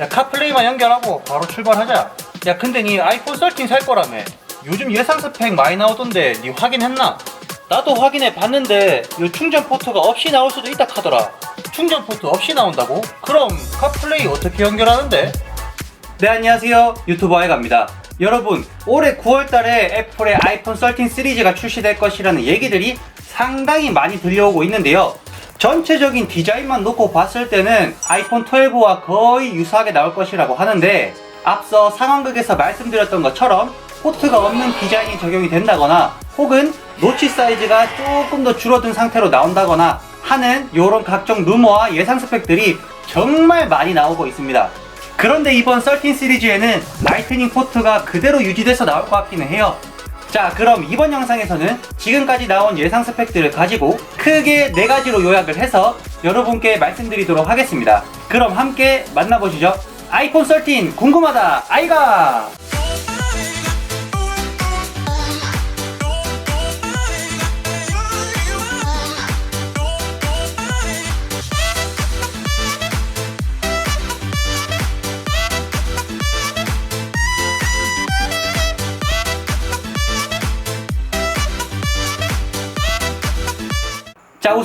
야 카플레이만 연결하고 바로 출발하자 야 근데 니 아이폰 13 살 거라며 요즘 예상 스펙 많이 나오던데 니 확인했나? 나도 확인해 봤는데 요 충전 포트가 없이 나올 수도 있다 하더라 충전 포트 없이 나온다고? 그럼 카플레이 어떻게 연결하는데? 네 안녕하세요 유튜버 아이가입니다 여러분 올해 9월달에 애플의 아이폰 13 시리즈가 출시될 것이라는 얘기들이 상당히 많이 들려오고 있는데요 전체적인 디자인만 놓고 봤을 때는 아이폰 12와 거의 유사하게 나올 것이라고 하는데 앞서 상황극에서 말씀드렸던 것처럼 포트가 없는 디자인이 적용이 된다거나 혹은 노치 사이즈가 조금 더 줄어든 상태로 나온다거나 하는 이런 각종 루머와 예상 스펙들이 정말 많이 나오고 있습니다. 그런데 이번 13 시리즈에는 라이트닝 포트가 그대로 유지돼서 나올 것 같기는 해요. 자, 그럼 이번 영상에서는 지금까지 나온 예상 스펙들을 가지고 크게 네 가지로 요약을 해서 여러분께 말씀드리도록 하겠습니다. 그럼 함께 만나보시죠. 아이폰 13 궁금하다, 아이가!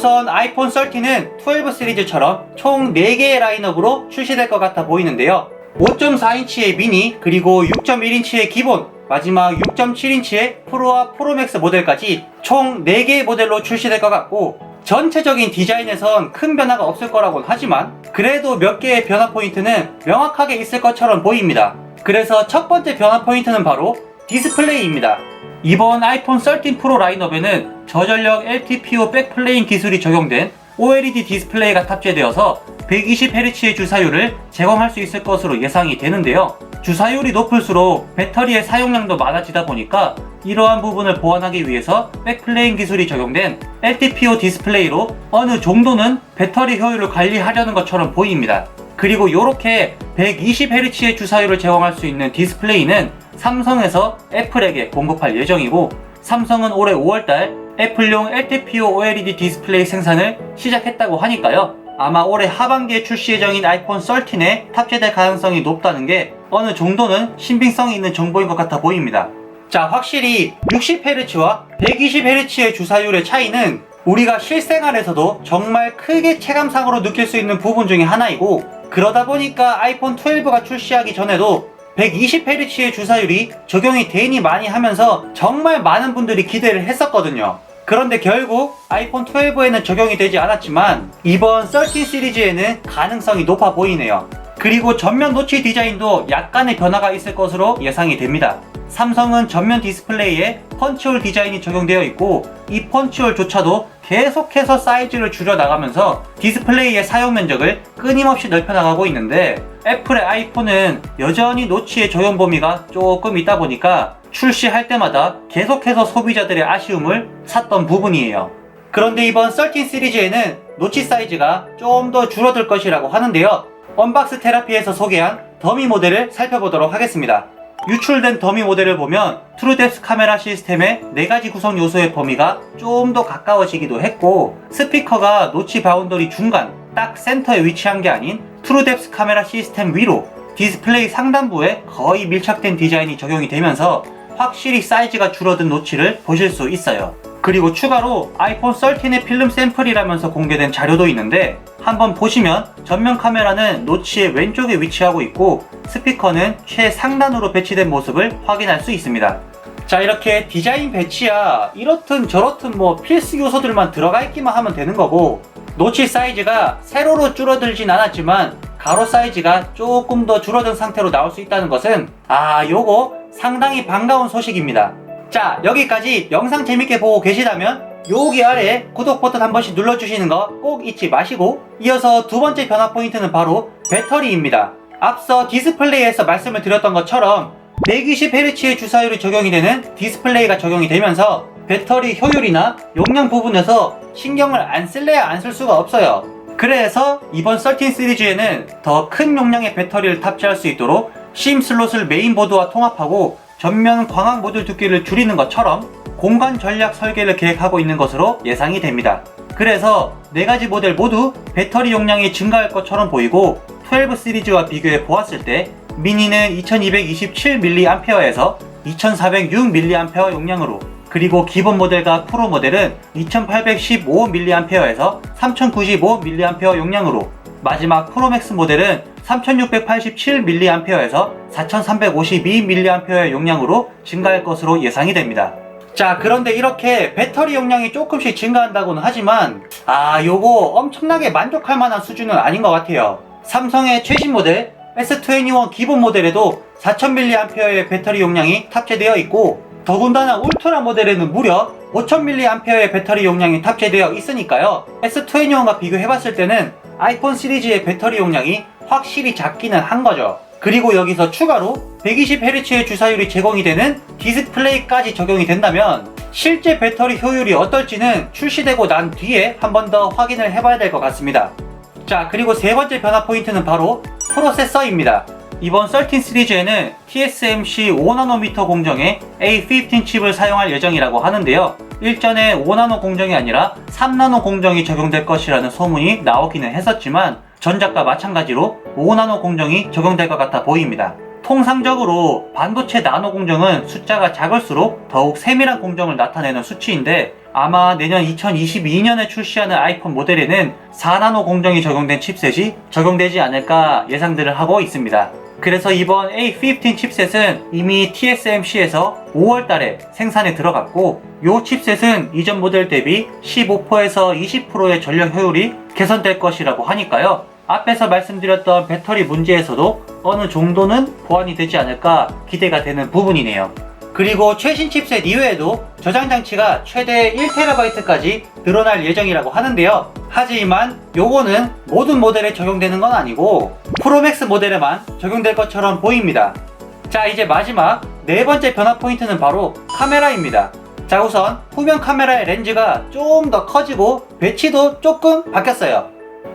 우선 아이폰 13은 12 시리즈처럼 총 4개의 라인업으로 출시될 것 같아 보이는데요. 5.4인치의 미니 그리고 6.1인치의 기본 마지막 6.7인치의 프로와 프로맥스 모델까지 총 4개의 모델로 출시될 것 같고 전체적인 디자인에선 큰 변화가 없을 거라고는 하지만 그래도 몇 개의 변화 포인트는 명확하게 있을 것처럼 보입니다. 그래서 첫 번째 변화 포인트는 바로 디스플레이입니다 이번 아이폰 13 프로 라인업에는 저전력 LTPO 백플레인 기술이 적용된 OLED 디스플레이가 탑재되어서 120Hz의 주사율을 제공할 수 있을 것으로 예상이 되는데요. 주사율이 높을수록 배터리의 사용량도 많아지다 보니까 이러한 부분을 보완하기 위해서 백플레인 기술이 적용된 LTPO 디스플레이로 어느 정도는 배터리 효율을 관리하려는 것처럼 보입니다. 그리고 이렇게 120Hz의 주사율을 제공할 수 있는 디스플레이는 삼성에서 애플에게 공급할 예정이고 삼성은 올해 5월달 애플용 LTPO OLED 디스플레이 생산을 시작했다고 하니까요. 아마 올해 하반기에 출시 예정인 아이폰 13에 탑재될 가능성이 높다는 게 어느 정도는 신빙성이 있는 정보인 것 같아 보입니다. 자, 확실히 60Hz와 120Hz의 주사율의 차이는 우리가 실생활에서도 정말 크게 체감상으로 느낄 수 있는 부분 중에 하나이고 그러다 보니까 아이폰 12가 출시하기 전에도 120Hz의 주사율이 적용이 되니 많이 하면서 정말 많은 분들이 기대를 했었거든요. 그런데 결국 아이폰 12에는 적용이 되지 않았지만 이번 13 시리즈에는 가능성이 높아 보이네요. 그리고 전면 노치 디자인도 약간의 변화가 있을 것으로 예상이 됩니다. 삼성은 전면 디스플레이에 펀치홀 디자인이 적용되어 있고 이 펀치홀조차도 계속해서 사이즈를 줄여 나가면서 디스플레이의 사용 면적을 끊임없이 넓혀 나가고 있는데 애플의 아이폰은 여전히 노치의 적용 범위가 조금 있다 보니까 출시할 때마다 계속해서 소비자들의 아쉬움을 샀던 부분이에요. 그런데 이번 13 시리즈에는 노치 사이즈가 좀 더 줄어들 것이라고 하는데요. 언박스 테라피에서 소개한 더미 모델을 살펴보도록 하겠습니다. 유출된 더미 모델을 보면 트루뎁스 카메라 시스템의 4가지 구성 요소의 범위가 좀 더 가까워지기도 했고 스피커가 노치 바운더리 중간 딱 센터에 위치한 게 아닌 트루뎁스 카메라 시스템 위로 디스플레이 상단부에 거의 밀착된 디자인이 적용이 되면서 확실히 사이즈가 줄어든 노치를 보실 수 있어요. 그리고 추가로 아이폰 13의 필름 샘플이라면서 공개된 자료도 있는데 한번 보시면 전면 카메라는 노치의 왼쪽에 위치하고 있고 스피커는 최상단으로 배치된 모습을 확인할 수 있습니다. 자 이렇게 디자인 배치야 이렇든 저렇든 뭐 필수 요소들만 들어가 있기만 하면 되는 거고 노치 사이즈가 세로로 줄어들진 않았지만 가로 사이즈가 조금 더 줄어든 상태로 나올 수 있다는 것은 아 요거 상당히 반가운 소식입니다. 자 여기까지 영상 재밌게 보고 계시다면 여기 아래 구독 버튼 한 번씩 눌러주시는 거 꼭 잊지 마시고 이어서 두 번째 변화 포인트는 바로 배터리입니다. 앞서 디스플레이에서 말씀을 드렸던 것처럼 120Hz의 주사율이 적용이 되는 디스플레이가 적용이 되면서 배터리 효율이나 용량 부분에서 신경을 안 쓸래야 안 쓸 수가 없어요. 그래서 이번 13 시리즈에는 더 큰 용량의 배터리를 탑재할 수 있도록 심 슬롯을 메인보드와 통합하고 전면 광학 모듈 두께를 줄이는 것처럼 공간 전략 설계를 계획하고 있는 것으로 예상이 됩니다. 그래서 네 가지 모델 모두 배터리 용량이 증가할 것처럼 보이고 12 시리즈와 비교해 보았을 때 미니는 2227mAh에서 2406mAh 용량으로 그리고 기본 모델과 프로 모델은 2815mAh에서 3095mAh 용량으로 마지막 프로맥스 모델은 3687mAh에서 4352mAh 용량으로 증가할 것으로 예상이 됩니다. 자, 그런데 이렇게 배터리 용량이 조금씩 증가한다고는 하지만, 아, 요거 엄청나게 만족할 만한 수준은 아닌 것 같아요. 삼성의 최신 모델 S21 기본 모델에도 4000mAh의 배터리 용량이 탑재되어 있고, 더군다나 울트라 모델에는 무려 5000mAh의 배터리 용량이 탑재되어 있으니까요. S21과 비교해봤을 때는 아이폰 시리즈의 배터리 용량이 확실히 작기는 한 거죠. 그리고 여기서 추가로 120Hz의 주사율이 제공이 되는 디스플레이까지 적용이 된다면 실제 배터리 효율이 어떨지는 출시되고 난 뒤에 한 번 더 확인을 해봐야 될 것 같습니다. 자, 그리고 세 번째 변화 포인트는 바로 프로세서입니다. 이번 13 시리즈에는 TSMC 5나노미터 공정의 A15 칩을 사용할 예정이라고 하는데요. 일전에 5나노 공정이 아니라 3나노 공정이 적용될 것이라는 소문이 나오기는 했었지만 전작과 마찬가지로 5나노 공정이 적용될 것 같아 보입니다. 통상적으로 반도체 나노 공정은 숫자가 작을수록 더욱 세밀한 공정을 나타내는 수치인데 아마 내년 2022년에 출시하는 아이폰 모델에는 4나노 공정이 적용된 칩셋이 적용되지 않을까 예상들을 하고 있습니다. 그래서 이번 A15 칩셋은 이미 TSMC에서 5월 달에 생산에 들어갔고 이 칩셋은 이전 모델 대비 15%에서 20%의 전력 효율이 개선될 것이라고 하니까요. 앞에서 말씀드렸던 배터리 문제에서도 어느 정도는 보완이 되지 않을까 기대가 되는 부분이네요. 그리고 최신 칩셋 이외에도 저장 장치가 최대 1TB까지 늘어날 예정이라고 하는데요. 하지만 요거는 모든 모델에 적용되는 건 아니고 프로맥스 모델에만 적용될 것처럼 보입니다. 자 이제 마지막 네 번째 변화 포인트는 바로 카메라입니다. 자 우선 후면 카메라의 렌즈가 좀 더 커지고 배치도 조금 바뀌었어요.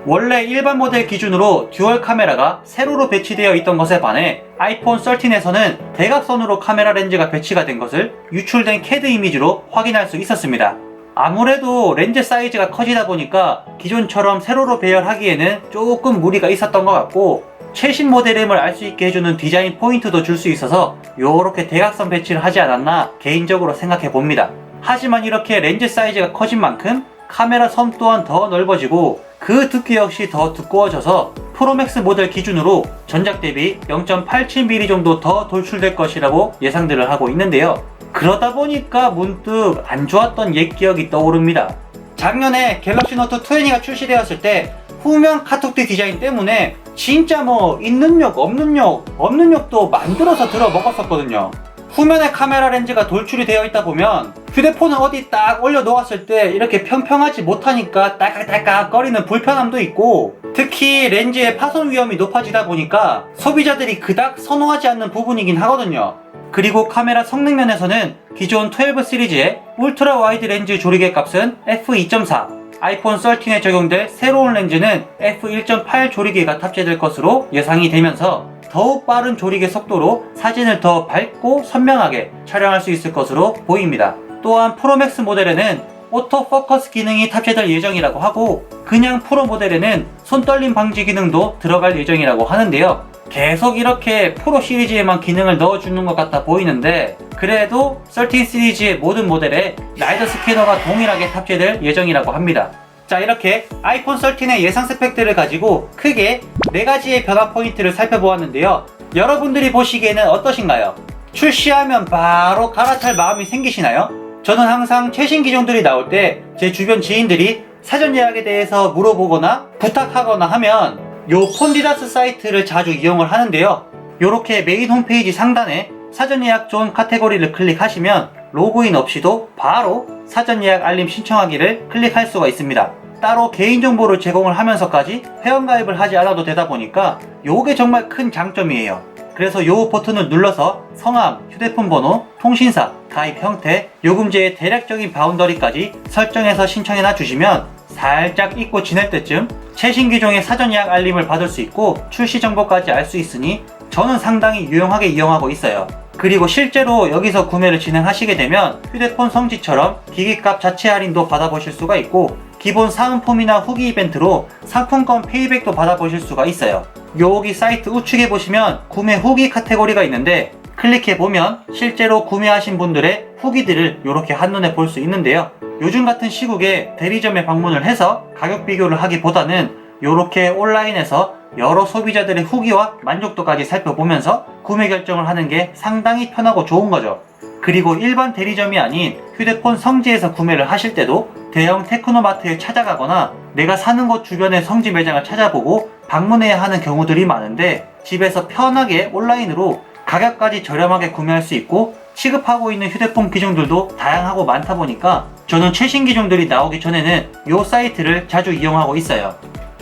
원래 일반 모델 기준으로 듀얼 카메라가 세로로 배치되어 있던 것에 반해 아이폰 13에서는 대각선으로 카메라 렌즈가 배치가 된 것을 유출된 캐드 이미지로 확인할 수 있었습니다. 아무래도 렌즈 사이즈가 커지다 보니까 기존처럼 세로로 배열하기에는 조금 무리가 있었던 것 같고 최신 모델임을 알 수 있게 해주는 디자인 포인트도 줄 수 있어서 요렇게 대각선 배치를 하지 않았나 개인적으로 생각해 봅니다. 하지만 이렇게 렌즈 사이즈가 커진 만큼 카메라 섬 또한 더 넓어지고 그 두께 역시 더 두꺼워져서 프로맥스 모델 기준으로 전작 대비 0.87mm 정도 더 돌출될 것이라고 예상들을 하고 있는데요. 그러다 보니까 문득 안 좋았던 옛 기억이 떠오릅니다. 작년에 갤럭시 노트 20가 출시되었을 때 후면 카톡티 디자인 때문에 진짜 뭐 있는 욕 없는 욕 없는 욕도 만들어서 들어 먹었었거든요. 후면에 카메라 렌즈가 돌출이 되어 있다 보면 휴대폰을 어디 딱 올려 놓았을 때 이렇게 평평하지 못하니까 딸깍딸깍 거리는 불편함도 있고 특히 렌즈의 파손 위험이 높아지다 보니까 소비자들이 그닥 선호하지 않는 부분이긴 하거든요. 그리고 카메라 성능 면에서는 기존 12 시리즈의 울트라 와이드 렌즈 조리개 값은 f2.4 아이폰 13에 적용될 새로운 렌즈는 f1.8 조리개가 탑재될 것으로 예상이 되면서 더욱 빠른 조리개 속도로 사진을 더 밝고 선명하게 촬영할 수 있을 것으로 보입니다. 또한 프로맥스 모델에는 오토 포커스 기능이 탑재될 예정이라고 하고 그냥 프로 모델에는 손떨림 방지 기능도 들어갈 예정이라고 하는데요. 계속 이렇게 프로 시리즈에만 기능을 넣어주는 것 같아 보이는데 그래도 13 시리즈의 모든 모델에 라이더 스캐너가 동일하게 탑재될 예정이라고 합니다. 자 이렇게 아이폰 13의 예상 스펙들을 가지고 크게 4가지의 변화 포인트를 살펴보았는데요. 여러분들이 보시기에는 어떠신가요? 출시하면 바로 갈아탈 마음이 생기시나요? 저는 항상 최신 기종들이 나올 때 제 주변 지인들이 사전 예약에 대해서 물어보거나 부탁하거나 하면 요 폰디다스 사이트를 자주 이용을 하는데요. 요렇게 메인 홈페이지 상단에 사전 예약 존 카테고리를 클릭하시면 로그인 없이도 바로 사전 예약 알림 신청하기를 클릭할 수가 있습니다. 따로 개인정보를 제공을 하면서까지 회원가입을 하지 않아도 되다 보니까 요게 정말 큰 장점이에요. 그래서 요 버튼을 눌러서 성함, 휴대폰 번호, 통신사, 가입 형태, 요금제의 대략적인 바운더리까지 설정해서 신청해놔 주시면 살짝 잊고 지낼 때쯤 최신 기종의 사전 예약 알림을 받을 수 있고 출시 정보까지 알 수 있으니 저는 상당히 유용하게 이용하고 있어요. 그리고 실제로 여기서 구매를 진행하시게 되면 휴대폰 성지처럼 기기값 자체 할인도 받아보실 수가 있고 기본 사은품이나 후기 이벤트로 상품권 페이백도 받아보실 수가 있어요. 여기 사이트 우측에 보시면 구매 후기 카테고리가 있는데 클릭해보면 실제로 구매하신 분들의 후기들을 이렇게 한눈에 볼 수 있는데요. 요즘 같은 시국에 대리점에 방문을 해서 가격 비교를 하기보다는 이렇게 온라인에서 여러 소비자들의 후기와 만족도까지 살펴보면서 구매 결정을 하는 게 상당히 편하고 좋은 거죠. 그리고 일반 대리점이 아닌 휴대폰 성지에서 구매를 하실 때도 대형 테크노마트에 찾아가거나 내가 사는 곳 주변의 성지 매장을 찾아보고 방문해야 하는 경우들이 많은데 집에서 편하게 온라인으로 가격까지 저렴하게 구매할 수 있고 취급하고 있는 휴대폰 기종들도 다양하고 많다 보니까 저는 최신 기종들이 나오기 전에는 이 사이트를 자주 이용하고 있어요.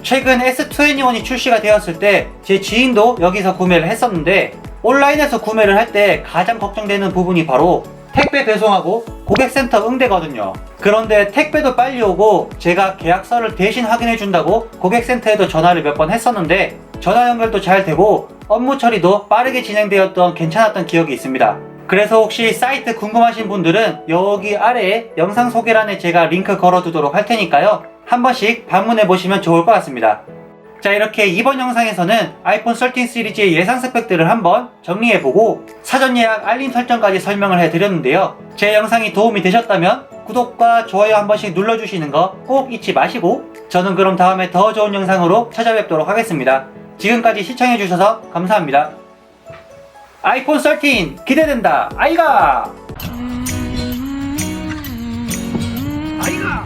최근 S21이 출시가 되었을 때 제 지인도 여기서 구매를 했었는데 온라인에서 구매를 할 때 가장 걱정되는 부분이 바로 택배 배송하고 고객센터 응대거든요. 그런데 택배도 빨리 오고 제가 계약서를 대신 확인해 준다고 고객센터에도 전화를 몇 번 했었는데 전화 연결도 잘 되고 업무 처리도 빠르게 진행되었던 괜찮았던 기억이 있습니다. 그래서 혹시 사이트 궁금하신 분들은 여기 아래에 영상 소개란에 제가 링크 걸어두도록 할 테니까요. 한 번씩 방문해 보시면 좋을 것 같습니다. 자 이렇게 이번 영상에서는 아이폰 13 시리즈의 예상 스펙들을 한번 정리해보고 사전 예약 알림 설정까지 설명을 해드렸는데요. 제 영상이 도움이 되셨다면 구독과 좋아요 한 번씩 눌러주시는 거 꼭 잊지 마시고 저는 그럼 다음에 더 좋은 영상으로 찾아뵙도록 하겠습니다. 지금까지 시청해주셔서 감사합니다. 아이폰 13 기대된다 아이가 음. 아이가